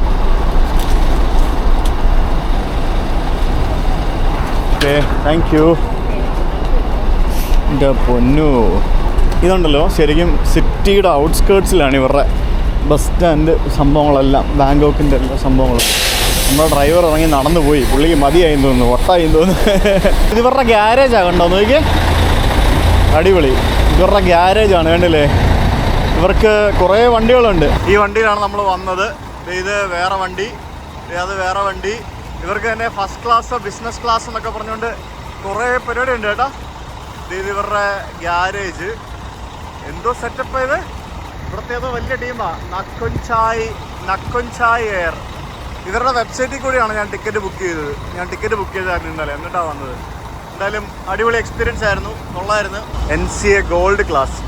ഓക്കെ താങ്ക് യു എന്റെ പൊന്നു. ഇതുണ്ടല്ലോ ശരിക്കും സിറ്റിയുടെ ഔട്ട്സ്കേർട്സിലാണ് ഇവരുടെ ബസ് സ്റ്റാൻഡ് സംഭവങ്ങളെല്ലാം ബാങ്കോക്കിന്റെ എല്ലാ സംഭവങ്ങളും. നമ്മുടെ ഡ്രൈവർ ഇറങ്ങി നടന്നു പോയി. പുള്ളിക്ക് മതിയായി തോന്നുന്നു. വട്ടായി തോന്നുന്നു. ഇത് ഇവരുടെ ഗ്യാരേജാണ് കണ്ടോ? നോക്കിയേ അടിപൊളി. ഇവരുടെ ആണ് കണ്ടില്ലേ? ഇവർക്ക് കുറേ വണ്ടികളുണ്ട്. ഈ വണ്ടിയിലാണ് നമ്മൾ വന്നത്. ഇത് വേറെ വണ്ടി. അത് വേറെ വണ്ടി. ഇവർക്ക് തന്നെ ഫസ്റ്റ് ക്ലാസ് ബിസിനസ് ക്ലാസ് എന്നൊക്കെ പറഞ്ഞുകൊണ്ട് കുറേ പരിപാടി ഉണ്ട് കേട്ടോ ഇത് ഇവരുടെ ഗ്യാരേജ് എന്തോ സെറ്റപ്പ് ഇത്? ഇവിടുത്തെ വലിയ ടീമാണ് നക്കൊഞ്ചായ് നക്കൊഞ്ചായ് എയർ ഇവരുടെ വെബ്സൈറ്റിൽ കൂടിയാണ് ഞാൻ ടിക്കറ്റ് ബുക്ക് ചെയ്തത്. ഞാൻ ടിക്കറ്റ് ബുക്ക് ചെയ്തായിരുന്നു ഇന്നലെ എന്നിട്ടാണ് വന്നത്. എന്തായാലും അടിപൊളി എക്സ്പീരിയൻസ് ആയിരുന്നു. കൊള്ളായിരുന്നു. N C A gold class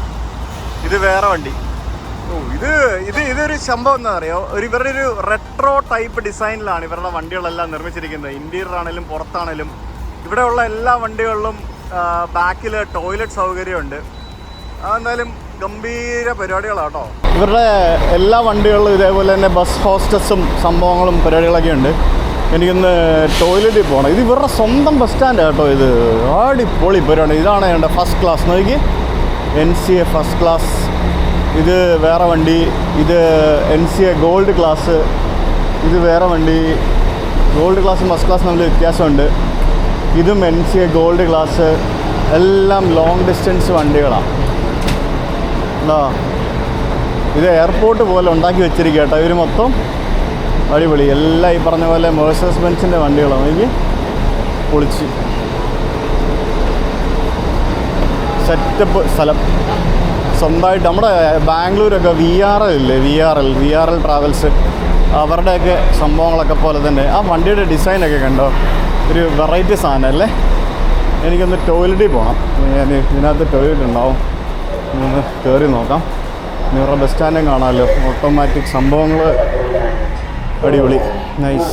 ഇത് വേറെ വണ്ടി. ഓ ഇത് ഇത് ഇതൊരു സംഭവം എന്താ പറയുക ഒരു ഇവരുടെ ഒരു റെട്രോ ടൈപ്പ് ഡിസൈനിലാണ് ഇവരുടെ വണ്ടികളെല്ലാം നിർമ്മിച്ചിരിക്കുന്നത്. ഇന്റീരിയർ ആണെങ്കിലും പുറത്താണെങ്കിലും ഇവിടെയുള്ള എല്ലാ വണ്ടികളിലും ബാക്കിൽ ടോയ്ലറ്റ് സൗകര്യമുണ്ട്. അതെന്തായാലും ഗംഭീര പരിപാടികളാണ് കേട്ടോ ഇവരുടെ എല്ലാ വണ്ടികളിലും ഇതേപോലെ തന്നെ ബസ് ഹോസ്റ്റസും സംഭവങ്ങളും പരിപാടികളൊക്കെ ഉണ്ട്. എനിക്കൊന്ന് ടോയ്ലറ്റിൽ പോകണം ഇത് ഇവരുടെ സ്വന്തം ബസ് സ്റ്റാൻഡ് കേട്ടോ ഇത്. അടിപൊളി പരിപാടി. ഇതാണ് എന്റെ ഫസ്റ്റ് ക്ലാസ് നോക്കി. N C A first class ഇത് വേറെ വണ്ടി. ഇത് N C A gold class ഇത് വേറെ വണ്ടി. ഗോൾഡ് ക്ലാസ് ഫസ്റ്റ് ക്ലാസ് തമ്മിൽ വ്യത്യാസമുണ്ട്. ഇതും N C A gold class എല്ലാം ലോങ് ഡിസ്റ്റൻസ് വണ്ടികളാണ് എന്താ ഇത് എയർപോർട്ട് പോലെ ഉണ്ടാക്കി വെച്ചിരിക്കുക കേട്ടോ ഇവർ മൊത്തം അടിപൊളി. എല്ലാം ഈ പറഞ്ഞ പോലെ മേഴ്സസ് ബെൻസിന്റെ വണ്ടികളാണ്. എനിക്ക് പൊളിച്ച്. സെറ്റപ്പ് സ്ഥലം. സ്വന്തമായിട്ട് നമ്മുടെ ബാംഗ്ലൂരൊക്കെ വി ആർ എൽ ഇല്ലേ? V R L V R L travels അവരുടെയൊക്കെ സംഭവങ്ങളൊക്കെ പോലെ തന്നെ. ആ വണ്ടിയുടെ ഡിസൈനൊക്കെ കണ്ടോ? ഒരു വെറൈറ്റി സാധനം അല്ലേ? എനിക്കൊന്ന് ടോയ്ലറ്റിൽ പോകണം ഞാൻ ഇതിനകത്ത് ടോയ്ലറ്റ് ഉണ്ടാവും. ഒന്ന് കയറി നോക്കാം. നിറ ബസ് സ്റ്റാൻഡും കാണാമല്ലോ. ഓട്ടോമാറ്റിക് സംഭവങ്ങൾ അടിപൊളി. നൈസ്.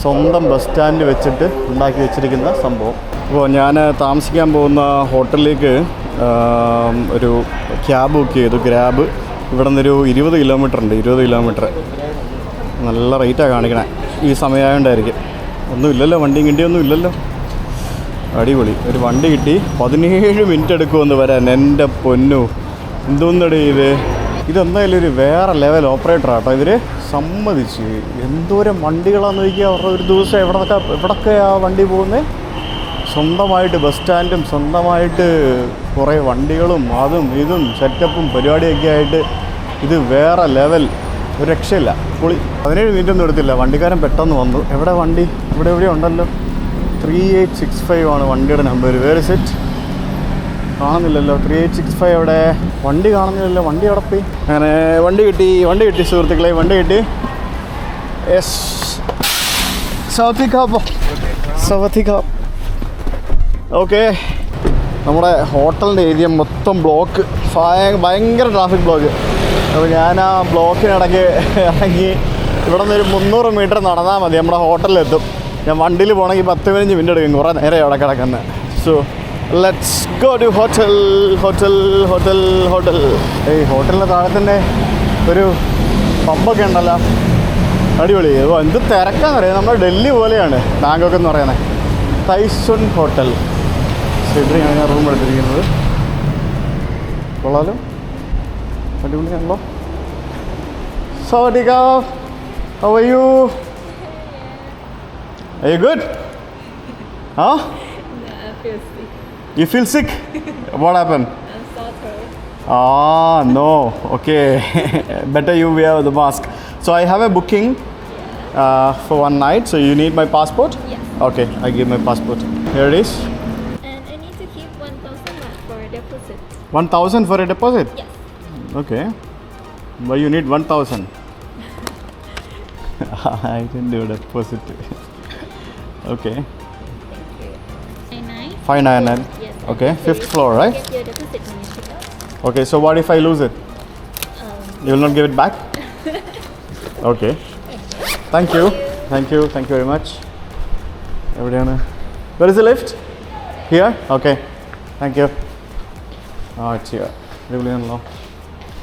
സ്വന്തം ബസ് സ്റ്റാൻഡ് വെച്ചിട്ട് ഉണ്ടാക്കി വെച്ചിരിക്കുന്ന സംഭവം. അപ്പോൾ ഞാൻ താമസിക്കാൻ പോകുന്ന ഹോട്ടലിലേക്ക് ഒരു ക്യാബ് ബുക്ക് ചെയ്തു. ഗ്രാബ്. ഇവിടെ നിന്നൊരു ഇരുപത് കിലോമീറ്റർ ഉണ്ട്. ഇരുപത് കിലോമീറ്റർ. നല്ല റേറ്റാണ് കാണിക്കണേ. ഈ സമയമായോണ്ടായിരിക്കും. ഒന്നും ഇല്ലല്ലോ വണ്ടിയും കിണ്ടിയൊന്നും ഇല്ലല്ലോ അടിപൊളി. ഒരു വണ്ടി കിട്ടി. പതിനേഴ് മിനിറ്റ് എടുക്കുമെന്ന് വരാൻ. എന്റെ പൊന്നു. എന്തോന്നടി ഇത്? ഇതെന്തായാലും ഒരു വേറെ ലെവൽ ഓപ്പറേറ്റർ ആട്ടോ. ഇവർ സമ്മതിച്ച്. എന്തോരം വണ്ടികളാന്ന് ചോദിക്കുക അവരുടെ ഒരു ദിവസം എവിടൊക്കെ എവിടൊക്കെ ആ വണ്ടി പോകുന്നത് സ്വന്തമായിട്ട് ബസ് സ്റ്റാൻഡും സ്വന്തമായിട്ട് കുറേ വണ്ടികളും അതും ഇതും സെറ്റപ്പും പരിപാടിയൊക്കെ ആയിട്ട് ഇത് വേറെ ലെവൽ ഒരു രക്ഷയില്ല. പൊളി. പതിനേഴ് മിനിറ്റ് ഒന്നും എടുത്തില്ല. വണ്ടിക്കാരൻ പെട്ടെന്ന് വന്നു. എവിടെ വണ്ടി? ഇവിടെ എവിടെ ഉണ്ടല്ലോ. ത്രീ എയ്റ്റ് സിക്സ് ഫൈവ് ആണ് വണ്ടിയുടെ നമ്പർ വേറെ സെറ്റ് കാണുന്നില്ലല്ലോ. ത്രീ എയ്റ്റ് സിക്സ് ഫൈവ് അവിടെ. വണ്ടി കാണുന്നില്ലല്ലോ. വണ്ടി അടപ്പി അങ്ങനെ വണ്ടി കിട്ടി. വണ്ടി കിട്ടി സുഹൃത്തുക്കളെ. വണ്ടി കിട്ടി. യെസ് സൗത്തിക്കാപ്പോ സൗത്തിക്കാപ്പ് ഓക്കെ നമ്മുടെ ഹോട്ടലിന്റെ ഏരിയ മൊത്തം ബ്ലോക്ക് ഭയങ്കര ട്രാഫിക് ബ്ലോക്ക് അപ്പോൾ ഞാൻ ആ ബ്ലോക്കിനിടയ്ക്ക് ഇറങ്ങി ഇവിടെ നിന്ന് ഒരു മുന്നൂറ് മീറ്റർ നടന്നാൽ മതി. നമ്മുടെ ഹോട്ടലിലെത്തും. ഞാൻ വണ്ടിയിൽ പോകണമെങ്കിൽ പത്ത് പതിനഞ്ച് മിനിറ്റ് എടുക്കും. കുറേ നേരെ അവിടെ കിടക്കുന്നത് so let's go to hotel hotel hotel hotel ഈ ഹോട്ടലിന്റെ താഴെ തന്നെ ഒരു പമ്പൊക്കെ ഉണ്ടല്ലോ. അടിപൊളി. എന്ത് എന്ത് പറയുന്നത് നമ്മുടെ ഡൽഹി പോലെയാണ് ബാങ്കോക്ക് എന്ന് പറയുന്നത്. തൈസുൺ ഹോട്ടൽ സിഡ്രിയാണ് ഞാൻ റൂം എടുത്തിരിക്കുന്നത്. കൊള്ളാലോ. അടിപൊളിയാണല്ലോ സോഡിക How അവയ്യൂ? Are you good? (laughs) Huh? I feel sick. You feel sick? (laughs) What happened? I'm so tired. Ah, no. Okay. (laughs) Better you wear the mask. So I have a booking uh, for one night. So you need my passport? Yes. Okay, I give my passport. Here it is. And I need to keep 1000 baht for deposit. 1000 for a deposit? Yes. Okay. But you need 1000. I didn't do a deposit. okay. Nine nine. 599. Yes. Okay, so fifth you floor, right? Get your deposit when you check out. Okay, so what if I lose it? Um, You will not give it back? (laughs) okay. Thank you. Thank you. Thank you very much. എവിടെയാണ് where is lift here okay thank you ആ ചെയ്യാം അടിപൊളിയാണല്ലോ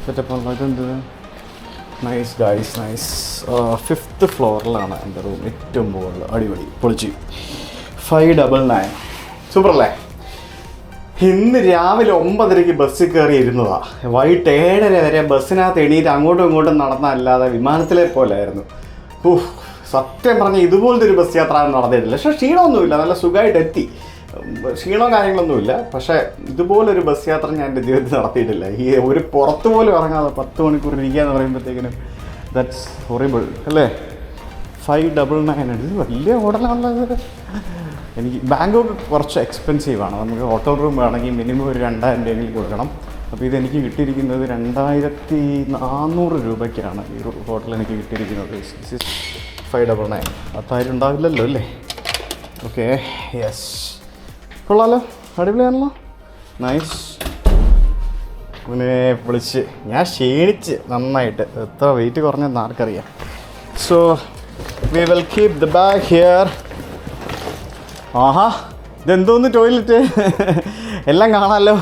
setup ആണല്ലോ ഇതെന്ത് Nice guys nice fifth ഫ്ലോറിലാണ് എന്റെ room ഏറ്റവും മുകളിൽ. അടിപൊളി. പൊളിച്ച്. ഫൈവ് ഡബിൾ നയൻ സൂപ്പർ അല്ലേ ഇന്ന് രാവിലെ ഒമ്പതരയ്ക്ക് ബസ്സിൽ കയറി ഇരുന്നതാ. വൈകിട്ട് ഏഴര വരെ ബസ്സിനകത്ത് എണീറ്റ് അങ്ങോട്ടും ഇങ്ങോട്ടും നടന്നല്ലാതെ വിമാനത്തിലെ പോലായിരുന്നു. ഊഹ് സത്യം പറഞ്ഞാൽ ഇതുപോലത്തെ ഒരു ബസ് യാത്ര നടന്നിട്ടില്ല. പക്ഷേ ക്ഷീണമൊന്നുമില്ല. നല്ല സുഖമായിട്ട് എത്തി ഉം, ക്ഷീണവും കാര്യങ്ങളൊന്നുമില്ല. പക്ഷേ ഇതുപോലൊരു ബസ് യാത്ര ഞാൻ എന്റെ ജീവിതത്തിൽ നടത്തിയിട്ടില്ല. ഈ ഒരു പുറത്ത് പോലും ഇറങ്ങാതെ പത്ത് മണിക്കൂർ ഇരിക്കുക എന്ന് പറയുമ്പോഴത്തേക്കിനും ദാറ്റ്സ് ഹൊറിബിൾ അല്ലേ? ഫൈവ് ഡബിൾ നയൻ ഇത് വലിയ ഹോട്ടലാണുള്ളത് എനിക്ക് ബാങ്കോക്ക് കുറച്ച് എക്സ്പെൻസീവാണ് നമുക്ക് ഓട്ടോ റൂം വേണമെങ്കിൽ മിനിമം ഒരു രണ്ടായിരം രൂപയെങ്കിലും കൊടുക്കണം. അപ്പോൾ ഇതെനിക്ക് കിട്ടിയിരിക്കുന്നത് രണ്ടായിരത്തി നാനൂറ് രൂപയ്ക്കാണ് ഈ ഹോട്ടൽ എനിക്ക് കിട്ടിയിരിക്കുന്നത്. ഫൈവ് ഡബിൾ നയൻ പത്തായിരം ഉണ്ടാവില്ലല്ലോ അല്ലേ? ഓക്കെ യെസ് കൊള്ളാലോ. അടിപൊളിയാണല്ലോ. നൈസ് ഇവനെ വിളിച്ച് ഞാൻ ക്ഷീണിച്ച് നന്നായിട്ട്. എത്ര വെയിറ്റ് കുറഞ്ഞെന്ന് ആർക്കറിയാം. So we will keep the bag here ആഹാ ഇതെന്തോന്ന് ടോയ്ലറ്റ് എല്ലാം കാണാമല്ലോ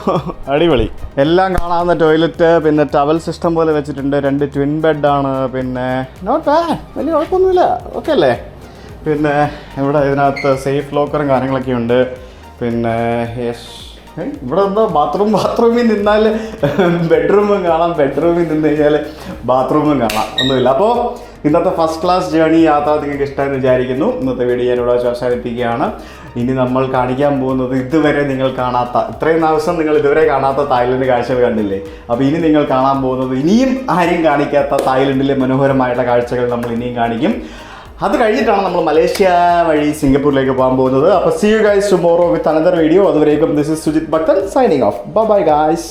അടിപൊളി. എല്ലാം കാണാവുന്ന ടോയ്ലറ്റ് പിന്നെ ടവൽ സിസ്റ്റം പോലെ വെച്ചിട്ടുണ്ട്. രണ്ട് ട്വിൻ ബെഡാണ് പിന്നെ നോട്ട് ബാഡ് വലിയ കുഴപ്പമൊന്നുമില്ല. ഓക്കെ അല്ലേ? പിന്നെ ഇവിടെ ഇതിനകത്ത് സേഫ് ലോക്കറും കാര്യങ്ങളൊക്കെ ഉണ്ട് പിന്നെ യെസ് ഇവിടെ എന്താ ബാത്റൂം ബാത്റൂമിൽ നിന്നാൽ ബെഡ്റൂമും കാണാം. ബെഡ്റൂമിൽ നിന്ന് കഴിഞ്ഞാൽ ബാത്റൂമും കാണാം. ഒന്നുമില്ല. അപ്പോൾ ഇന്നത്തെ ഫസ്റ്റ് ക്ലാസ് ജേണി യാത്ര നിങ്ങൾക്ക് ഇഷ്ടമെന്ന് വിചാരിക്കുന്നു. ഇന്നത്തെ വീഡിയോ ഞാനിവിടെ വെച്ച് അവസാനിപ്പിക്കുകയാണ്. ഇനി നമ്മൾ കാണിക്കാൻ പോകുന്നത് ഇതുവരെ നിങ്ങൾ കാണാത്ത ഇത്രയും ദിവസം നിങ്ങൾ ഇതുവരെ കാണാത്ത തായ്ലൻഡ് കാഴ്ചകൾ കണ്ടില്ലേ? അപ്പോൾ ഇനി നിങ്ങൾ കാണാൻ പോകുന്നത് ഇനിയും ആരും കാണിക്കാത്ത തായ്ലൻഡിലെ മനോഹരമായിട്ടുള്ള കാഴ്ചകൾ നമ്മൾ ഇനിയും കാണിക്കും. അത് കഴിഞ്ഞിട്ടാണ് നമ്മൾ മലേഷ്യ വഴി സിംഗപ്പൂരിലേക്ക് പോകാൻ പോകുന്നത്. അപ്പോൾ see you guys tomorrow with another video അതുവരേക്കും this is Sujith Bhakthan signing off bye guys